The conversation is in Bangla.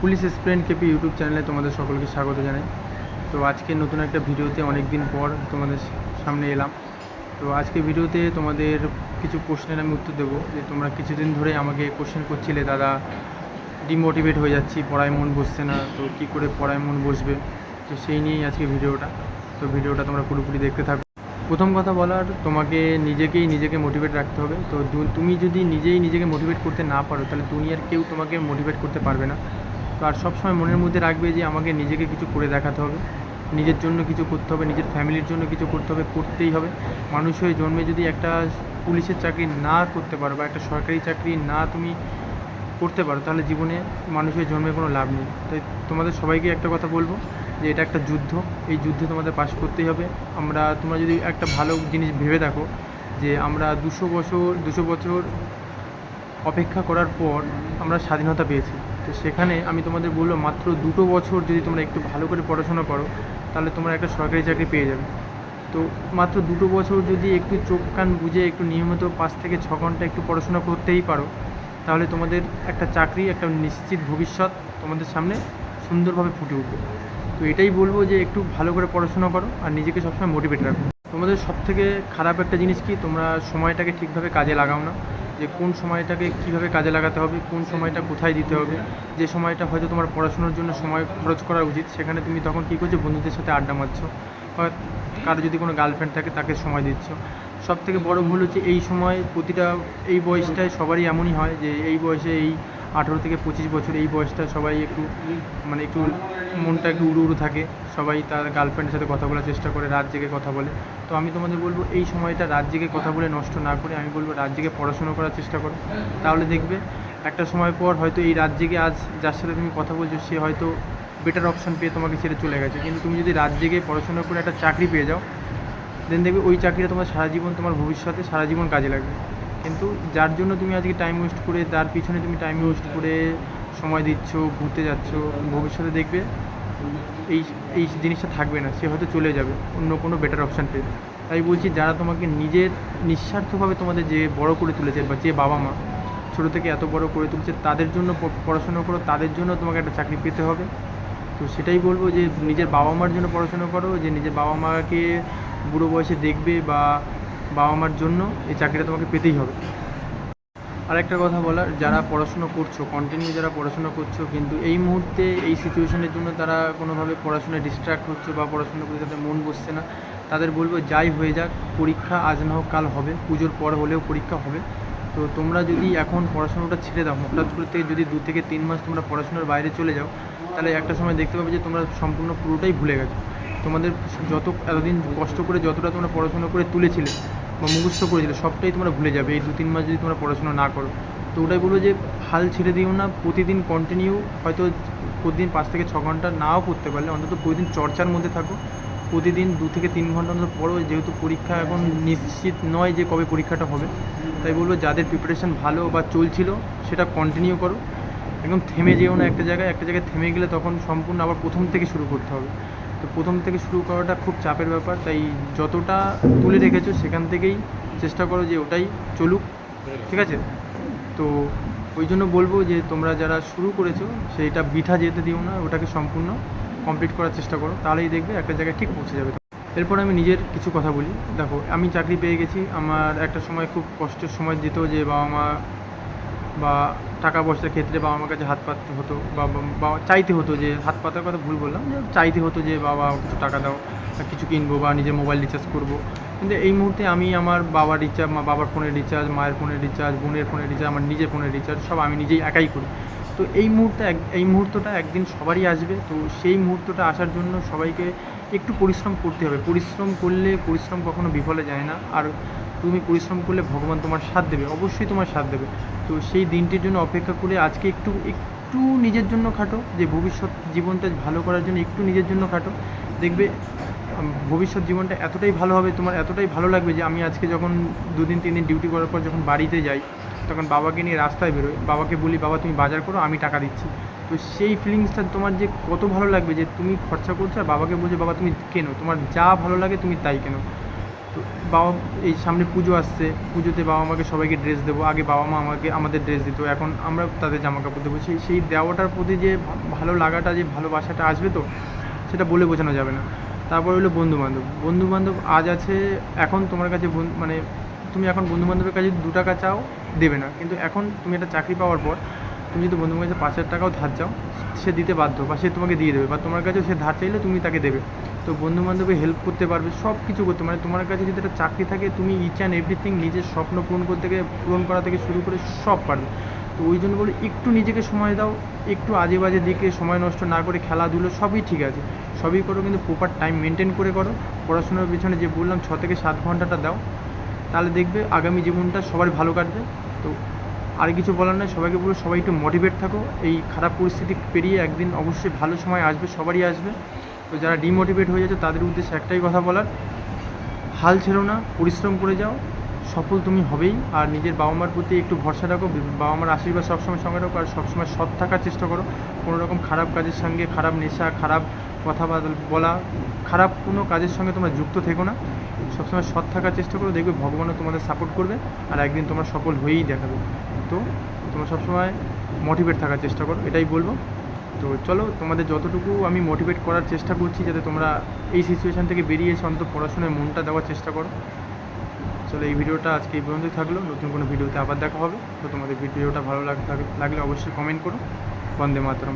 পুলিশ এক্সপ্লেন কেপি ইউটিউব চ্যানেলে তোমাদের সকলকে স্বাগত জানাই। তো আজকে নতুন একটা ভিডিওতে অনেক দিন পর তোমাদের সামনে এলাম। তো আজকে ভিডিওতে তোমাদের কিছু কোশ্চেনের আমি উত্তর দেবো, যে তোমরা কিছুদিন ধরে আমাকে কোশ্চেন করছিলে, দাদা ডিমোটিভেট হয়ে যাচ্ছি, পড়ায় মন বসছে না, তো কী করে পড়ায় মন বসবে? তো সেই নিয়েই আজকে ভিডিওটা। তো ভিডিওটা তোমরা পুরোপুরি দেখতে থাকো। প্রথম কথা বলার, তোমাকে নিজেকেই নিজেকে মোটিভেট রাখতে হবে। তো তুমি যদি নিজেই নিজেকে মোটিভেট করতে না পারো, তাহলে দুনিয়ার কেউ তোমাকে মোটিভেট করতে পারবে না। তো আর সবসময় মনের মধ্যে রাখবে যে আমাকে নিজেকে কিছু করে দেখাতে হবে। নিজের জন্য কিছু করতে হবে, নিজের ফ্যামিলির জন্য কিছু করতে হবে, করতেই হবে। মানুষ হয়ে জন্মে যদি একটা পুলিশের চাকরি না করতে পারো বা একটা সরকারি চাকরি না তুমি করতে পারো, তাহলে জীবনে মানুষের জন্মে কোনো লাভ নেই। তাই তোমাদের সবাইকে একটা কথা বলব যে এটা একটা যুদ্ধ। এই যুদ্ধে তোমাদের পাশ করতেই হবে। আমরা, তোমরা যদি একটা ভালো জিনিস ভেবে দেখো যে আমরা দুশো বছর দুশো বছর অপেক্ষা করার পর আমরা স্বাধীনতা পেয়েছি। তো সেখানে আমি তোমাদের বলব মাত্র দুটো বছর যদি তোমরা একটু ভালো করে পড়াশোনা করো, তাহলে তোমরা একটা সরকারি চাকরি পেয়ে যাবে। তো মাত্র দুটো বছর যদি একটু চোখ কান বুঝে একটু নিয়মিত পাঁচ থেকে ছ ঘণ্টা একটু পড়াশোনা করতেই পারো, তাহলে তোমাদের একটা চাকরি, একটা নিশ্চিত ভবিষ্যৎ তোমাদের সামনে সুন্দরভাবে ফুটে উঠবে। তো এটাই বলব যে একটু ভালো করে পড়াশোনা করো আর নিজেকে সবসময় মোটিভেট রাখো। তোমাদের সব থেকে খারাপ একটা জিনিস কি? তোমরা সময়টাকে ঠিকভাবে কাজে লাগাও না। যে কোন সময়টাকে কীভাবে কাজে লাগাতে হবে, কোন সময়টা কোথায় দিতে হবে, যে সময়টা হয়তো তোমার পড়াশোনার জন্য সময় খরচ করা উচিত, সেখানে তুমি তখন কী করছ, বন্ধুদের সাথে আড্ডা মারছো, বা কারও যদি কোনো গার্লফ্রেন্ড থাকে তাকে সময় দিচ্ছ। সব থেকে বড় ভুল হচ্ছে এই সময় প্রতিটা, এই বয়সটায় সবারই এমনই হয় যে এই বয়সে এই আঠেরো থেকে পঁচিশ বছর এই বয়সটা সবাই একটু মানে একটু মনটা একটু উড়ু উড়ু থাকে। সবাই তার গার্লফ্রেন্ডের সাথে কথা বলার চেষ্টা করে, রাত জেগে কথা বলে। তো আমি তোমাদের বলব, এই সময়টা রাত জেগে কথা বলে নষ্ট না করে আমি বলব রাত জেগে পড়াশোনা করার চেষ্টা করো। তাহলে দেখবে একটা সময় পর হয়তো এই রাত জেগে আজ যার সাথে তুমি কথা বলছো, সে হয়তো বেটার অপশন পেয়ে তোমাকে ছেড়ে চলে গেছে। কিন্তু তুমি যদি রাত জেগে পড়াশোনা করে একটা চাকরি পেয়ে যাও দেন দেখবে ওই চাকরিটা তোমার সারা জীবন তোমার ভবিষ্যতে সারা জীবন কাজে লাগবে। কিন্তু যার জন্য তুমি আজকে টাইম ওয়েস্ট করে, তার পিছনে তুমি টাইম ওয়েস্ট করে সময় দিচ্ছ, ঘুরতে যাচ্ছ, ভবিষ্যতে দেখবে এই এই জিনিসটা থাকবে না, সে হয়তো চলে যাবে, অন্য কোনো বেটার অপশান পেয়ে তাই বলছি, যারা তোমাকে নিজের নিঃস্বার্থভাবে তোমাদের যে বড় করে তুলেছে বা যে বাবা মা ছোটো থেকে এত বড় করে তুলছে, তাদের জন্য পড়াশোনা করো, তাদের জন্য তোমাকে একটা চাকরি পেতে হবে। তো সেটাই বলব যে নিজের বাবা মার জন্য পড়াশোনা করো, যে নিজের বাবা মাকে বুড়ো বয়সে দেখবে বা বাবা মার জন্য এই চাকরিটা তোমাকে পেতেই হবে। আর একটা কথা বলার, যারা পড়াশুনো করছ কন্টিনিউ যারা পড়াশোনা করছ, কিন্তু এই মুহূর্তে এই সিচুয়েশনের জন্য তারা কোনোভাবে পড়াশোনায় ডিস্ট্র্যাক্ট হচ্ছে বা পড়াশোনা করতে তাদের মন বসছে না, তাদের বলব যাই হয়ে যাক, পরীক্ষা আজ না হোক কাল হবে, পুজোর পর হলেও পরীক্ষা হবে। তো তোমরা যদি এখন পড়াশোনাটা ছেড়ে দাও, হঠাৎ করে থেকে যদি দু থেকে তিন মাস তোমরা পড়াশোনার বাইরে চলে যাও, তাহলে একটা সময় দেখতে পাবে যে তোমরা সম্পূর্ণ পুরোটাই ভুলে গেছো। তোমাদের যত, এতদিন কষ্ট করে যতটা তোমরা পড়াশোনা করে তুলেছিলে বা মুখস্থ করেছিলে সবটাই তোমরা ভুলে যাবে। এই দু তিন মাস যদি তোমরা পড়াশোনা না করো, তো ওটাই বলব যে হাল ছেড়ে দিও না। প্রতিদিন কন্টিনিউ হয়তো প্রতিদিন পাঁচ থেকে ছ ঘণ্টা নাও পড়তে পারলে, অন্তত প্রতিদিন চর্চার মধ্যে থাকো। প্রতিদিন দু থেকে তিন ঘণ্টা অন্তত পড়ো, যেহেতু পরীক্ষা এখন নিশ্চিত নয় যে কবে পরীক্ষাটা হবে। তাই বলব যাদের প্রিপারেশন ভালো বা চলছিল, সেটা কন্টিনিউ করো। একদম থেমে যেও না একটা জায়গায়। একটা জায়গায় থেমে গেলে তখন সম্পূর্ণ আবার প্রথম থেকে শুরু করতে হবে। তো প্রথম থেকে শুরু করাটা খুব চাপের ব্যাপার, তাই যতটা তুলে রেখেছো সেখান থেকেই চেষ্টা করো যে ওটাই চলুক, ঠিক আছে? তো ওই জন্য বলব যে তোমরা যারা শুরু করেছ, সেইটা বৃথা যেতে দিও না, ওটাকে সম্পূর্ণ কমপ্লিট করার চেষ্টা করো, তাহলেই দেখবে একটা জায়গায় ঠিক পৌঁছে যাবে। এরপর আমি নিজের কিছু কথা বলি। দেখো, আমি চাকরি পেয়ে গেছি, আমার একটা সময় খুব কষ্টের সময় যেত যে বাবা মা বা টাকা পয়সার ক্ষেত্রে বাবা মার কাছে হাত পাততে হতো বা বা- বা চাইতে হতো যে হাত পাতার কথা ভুল বললাম, যে চাইতে হতো যে বাবা কিছু টাকা দাও কিছু কিনবো বা নিজের মোবাইল রিচার্জ করব। কিন্তু এই মুহূর্তে আমি আমার বাবার রিচার্জ মা বাবার ফোনের রিচার্জ মায়ের ফোনের রিচার্জ বোনের ফোনের রিচার্জ আমার নিজের ফোনের রিচার্জ সব আমি নিজেই একাই করি। তো এই মুহূর্তে এই মুহূর্তটা একদিন সবারই আসবে। তো সেই মুহূর্তটা আসার জন্য সবাইকে একটু পরিশ্রম করতে হবে। পরিশ্রম করলে পরিশ্রম কখনো বিফলে যায় না। আর তুমি পরিশ্রম করলে ভগবান তোমার সাথ দেবে, অবশ্যই তোমার সাথ দেবে। তো সেই দিনটির জন্য অপেক্ষা করে আজকে একটু একটু নিজের জন্য খাটো, যে ভবিষ্যৎ জীবনটা ভালো করার জন্য একটু নিজের জন্য খাটো। দেখবে ভবিষ্যৎ জীবনটা এতটাই ভালো হবে, তোমার এতটাই ভালো লাগবে যে আমি আজকে যখন দুদিন, তিন দিন ডিউটি করার পর যখন বাড়িতে যাই, তখন বাবাকে নিয়ে রাস্তায় বেরোই। বাবাকে বলি, বাবা, তুমি বাজার করো, আমি টাকা দিচ্ছি। তো সেই ফিলিংসটা তোমার যে কত ভালো লাগবে যে তুমি খরচা করছ আর বাবাকে বলছো, বাবা, তুমি কেনো? তোমার যা ভালো লাগে তুমি তাই কেনো। বাবা, এই সামনে পুজো আসছে, পুজোতে বাবা মাকে সবাইকে ড্রেস দেবো। আগে বাবা মা আমাকে, আমাদের ড্রেস দিত, এখন আমরা তাদের জামা কাপড় দেবো। সেই সেই দেওয়াটার প্রতি যে ভালো লাগাটা, যে ভালোবাসাটা আসবে তো, সেটা বলে বোঝানো যাবে না। তারপর হলো বন্ধু বান্ধব বন্ধু বান্ধব আজ আছে, এখন তোমার কাছে মানে তুমি এখন বন্ধু বান্ধবের কাছে দু টাকা চাও, দেবে না। কিন্তু এখন তুমি একটা চাকরি পাওয়ার পর তুমি যদি বন্ধুর কাছে পাঁচ হাজার টাকাও ধার চাও, সে দিতে বাধ্য বা সে তোমাকে দিয়ে দেবে বা তোমার কাছে সে ধার চাইলে তুমি তাকে দেবে। তো বন্ধু বান্ধবে হেল্প করতে পারবে সব কিছু করতে মানে তোমার কাছে যদি একটা চাকরি থাকে, তুমি ইচ অ্যান্ড এভরিথিং নিজের স্বপ্ন পূরণ করতে গিয়ে পূরণ করা থেকে শুরু করে সব পারবে। তো ওই জন্য বলি, একটু নিজেকে সময় দাও, একটু আজে বাজে দিকে সময় নষ্ট না করে খেলাধুলো সবই ঠিক আছে। সবই করো কিন্তু প্রপার টাইম মেনটেন করে করো। পড়াশোনার পিছনে যে বললাম, ছ থেকে সাত ঘন্টাটা দাও। তাহলে দেখবে আগামী জীবনটা সবার ভালো কাটবে। তো আর কিছু বলার নয় সবাইকে বলব সবাই একটু মোটিভেট থাকো। এই খারাপ পরিস্থিতি পেরিয়ে একদিন অবশ্যই ভালো সময় আসবে, সবারই আসবে। তো যারা ডিমোটিভেট হয়ে যাচ্ছে, তাদের উদ্দেশ্যে একটাই কথা বলার, হাল ছেড়ো না, পরিশ্রম করে যাও, সফল তুমি হবেই। আর নিজের বাবা মার প্রতি একটু ভরসা রাখো বাবা মার আশীর্বাদ সবসময় সঙ্গে রাখো, আর সবসময় সৎ থাকার চেষ্টা করো। কোনো রকম খারাপ কাজের সঙ্গে, খারাপ নেশা, খারাপ কথা বলা খারাপ কোনো কাজের সঙ্গে তোমরা যুক্ত থেকো না। সবসময় সৎ থাকার চেষ্টা করো, দেখবে ভগবানও তোমাদের সাপোর্ট করবে, আর একদিন তোমরা সফল হয়েই দেখাবে। তো তোমরা সবসময় মোটিভেট থাকার চেষ্টা করো, এটাই বলব। তো চলো, তোমাদের যতটুকু আমি মোটিভেট করার চেষ্টা করছি, যাতে তোমরা এই সিচুয়েশান থেকে বেরিয়ে এসে অন্তত পড়াশোনায় মনটা দেওয়ার চেষ্টা করো। চলো, এই ভিডিওটা আজকে এই পর্যন্তই থাকল। নতুন কোনো ভিডিওতে আবার দেখা হবে। তো তোমাদের ভিডিওটা ভালো লাগ- লাগলে অবশ্যই কমেন্ট করো। বন্দে মাতরম।